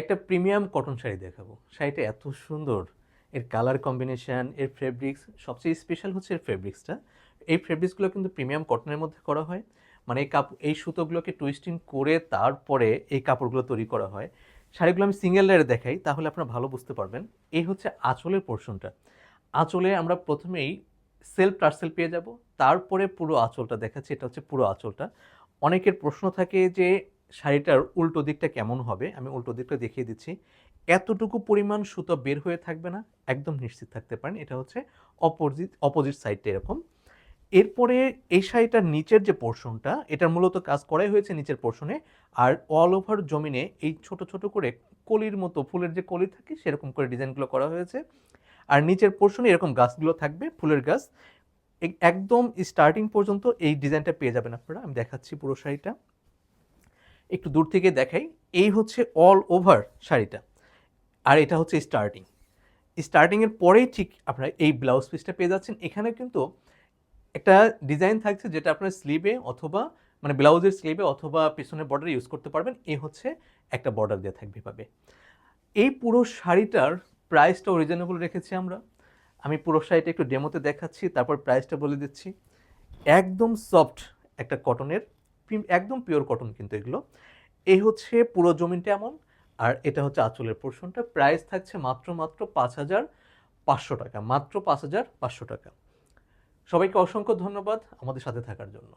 একটা premium cotton sari দেখাবো। শাড়িটা এত সুন্দর। এর কালার কম্বিনেশন, এর ফেব্রিক্স সবচেয়ে স্পেশাল হচ্ছে এর ফেব্রিক্সটা এই ফেব্রিক্সগুলো কিন্তু প্রিমিয়াম কটনের মধ্যে করা হয়। মানে এই কাপ এই সুতোগুলোকে টুইস্টিং করে তারপরে এই কাপড়গুলো তৈরি করা হয়। শাড়িগুলো আমি সিঙ্গেল লেয়ারে দেখাই, তাহলে আপনারা ভালো বুঝতে পারবেন। এই হচ্ছে আঁচলের পোর্শনটা আঁচলে আমরা প্রথমেই সেলফ টার্সেল পেয়ে যাব। তারপরে পুরো আঁচলটা দেখাচ্ছি, এটা হচ্ছে পুরো আঁচলটা। অনেকের প্রশ্ন থাকে যে শাড়িটার উল্টো দিকটা কেমন হবে? আমি উল্টো দিকটা দেখিয়ে দিচ্ছি। এতটুকু পরিমাণ সুতো বের হয়ে থাকবে না, একদম নিশ্চিত থাকতে পারেন। এটা হচ্ছে অপোজিট অপোজিট সাইডটা এরকম। এরপরে এই শাড়িটার নিচের যে পোর্শনটা এটার মূলত কাজ করাই হয়েছে নিচের পোর্শনে। আর অল ওভার জমিনে এই ছোট ছোট করে কলির মতো, ফুলের যে কলি থাকে, সেরকম করে ডিজাইনগুলো করা হয়েছে। আর নিচের পোর্শনে এরকম গাছগুলো থাকবে, ফুলের গাছ। এক- একদম স্টার্টিং পর্যন্ত এই ডিজাইনটা পেয়ে যাবেন আপনারা। আমি দেখাচ্ছি পুরো শাড়িটা। একটু দূর থেকে দেখাই। এই হচ্ছে অল ওভার শাড়িটা। আর এটা হচ্ছে স্টার্টিং স্টার্টিংয়ের পরেই ঠিক আপনারা এই ব্লাউজ পিসটা পেয়ে যাচ্ছেন। এখানে কিন্তু একটা ডিজাইন থাকছে যেটা আপনার স্লিভে অথবা মানে ব্লাউজের স্লিভে অথবা পিছনের বর্ডারে ইউজ করতে পারবেন। এ হচ্ছে একটা বর্ডার দেওয়া থাকবে এভাবে। এই পুরো শাড়িটার প্রাইসটাও রিজনেবল রেখেছি আমরা। আমি পুরো শাড়িটা একটু ডেমোতে দেখাচ্ছি, তারপর প্রাইসটা বলে দিচ্ছি। একদম সফট একটা কটনের একদম পিওর কটন কিন্তু এগুলো। এই হচ্ছে পুরো জমিনটা এমন, আর এটা হচ্ছে আঁচলের পোর্শনটা প্রাইস থাকছে মাত্র মাত্র পাঁচ হাজার পাঁচশো টাকা, মাত্র পাঁচ হাজার পাঁচশো টাকা। সবাইকে অসংখ্য ধন্যবাদ আমাদের সাথে থাকার জন্য।